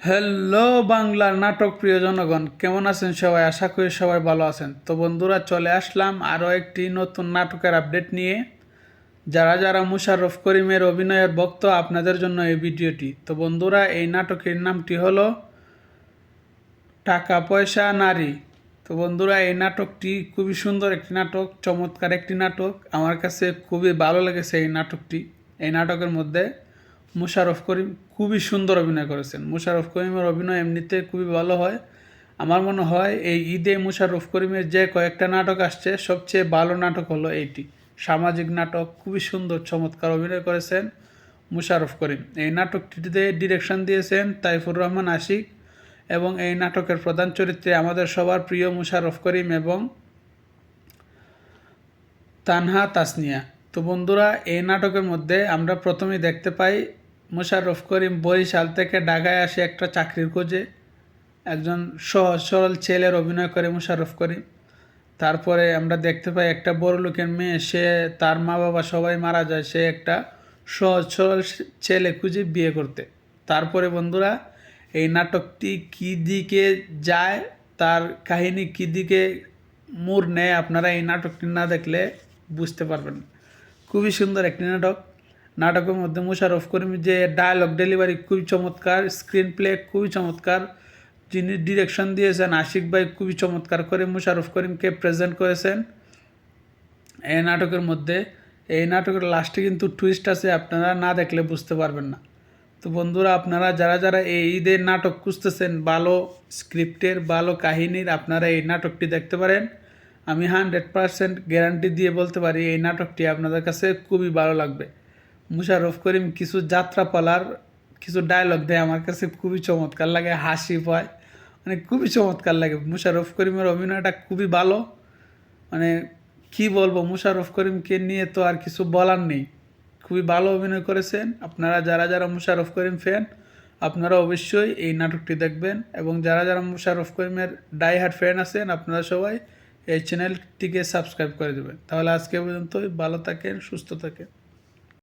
Hello বাংলার নাটক প্রিয় জনগণ, কেমন আছেন সবাই? আশা করি সবাই ভালো আছেন। তো বন্ধুরা, চলে আসলাম আরও একটি নতুন নাটকের আপডেট নিয়ে। যারা যারা মুশাররফ করিমের অভিনয়ের ভক্ত, আপনাদের জন্য এই ভিডিওটি। তো বন্ধুরা, এই নাটকের নামটি হলো টাকা পয়সা নারী। তো বন্ধুরা, এই নাটকটি খুবই সুন্দর একটি নাটক, চমৎকার একটি নাটক। আমার কাছে খুবই ভালো লেগেছে এই নাটকটি, এই নাটকের মধ্যে। মুশাররফ করিম খুবই সুন্দর অভিনয় করেছেন। মুশারফ করিমের অভিনয় এমনিতে খুবই ভালো হয়। আমার মনে হয় এই ঈদে মুশারফ করিমের যে কয়েকটা নাটক আসছে, সবচেয়ে ভালো নাটক হলো এইটি। সামাজিক নাটক, খুবই সুন্দর, চমৎকার অভিনয় করেছেন মুশারফ করিম। এই নাটকটিতে ডিরেকশন দিয়েছেন তাইফুর রহমান আশিক এবং এই নাটকের প্রধান চরিত্রে আমাদের সবার প্রিয় মুশারফ করিম এবং তানহা তাসনিয়া। তো বন্ধুরা, এই নাটকের মধ্যে আমরা প্রথমেই দেখতে পাই মুশাররফ করিম বরিশাল থেকে ঢাকায় আসে একটা চাকরির খোঁজে। একজন সহজ, সরল ছেলের অভিনয় করে মুশাররফ করিম। তারপরে আমরা দেখতে পাই একটা বড় লোকের মেয়ে, সে তার মা বাবা সবাই মারা যায়, সে একটা সহজ, সরল ছেলে খুঁজে বিয়ে করতে। তারপরে বন্ধুরা, এই নাটকটি কী দিকে যায়, তার কাহিনী কী দিকে মোড় নেয়, আপনারা এই নাটকটি না দেখলে বুঝতে পারবেন খুবই সুন্দর একটি নাটক। নাটকের মধ্যে মুশারফ করিম যে ডায়লগ ডেলিভারি খুবই চমৎকার স্ক্রিন প্লে খুবই চমৎকার, যিনি ডিরেকশন দিয়েছেন, আশিক ভাই খুবই চমৎকার করে মুশারফ করিমকে প্রেজেন্ট করেছেন। এই নাটকের মধ্যে, এই নাটকের লাস্টে কিন্তু টুইস্ট আছে, আপনারা না দেখলে বুঝতে পারবেন না। তো বন্ধুরা, আপনারা যারা যারা এই ঈদের নাটক খুঁজতেছেন, ভালো স্ক্রিপ্টের ভালো কাহিনীর, আপনারা এই নাটকটি দেখতে পারেন। আমি হান্ড্রেড পারসেন্ট গ্যারান্টি দিয়ে বলতে পারি, এই নাটকটি আপনাদের কাছে খুবই ভালো লাগবে। মুশারফ করিম কিছু যাত্রাপালার, কিছু ডায়লগ দেয় আমার কাছে, খুবই চমৎকার লাগে, হাসি পায় মানে খুবই চমৎকার লাগে। মুশারফ করিমের অভিনয়টা খুবই ভালো মানে কি বলব, মুশারফ করিমকে নিয়ে তো আর কিছু বলার নেই। খুবই ভালো অভিনয় করেছেন। আপনারা যারা যারা মুশারফ করিম ফ্যান আপনারা অবশ্যই এই নাটকটি দেখবেন এবং যারা যারা মুশারফ করিমের ডাইহার্ট ফ্যান আছেন, আপনারা সবাই এই চ্যানেলটিকে সাবস্ক্রাইব করে দেবেন। তাহলে আজকে পর্যন্তই, ভালো থাকেন, সুস্থ থাকেন।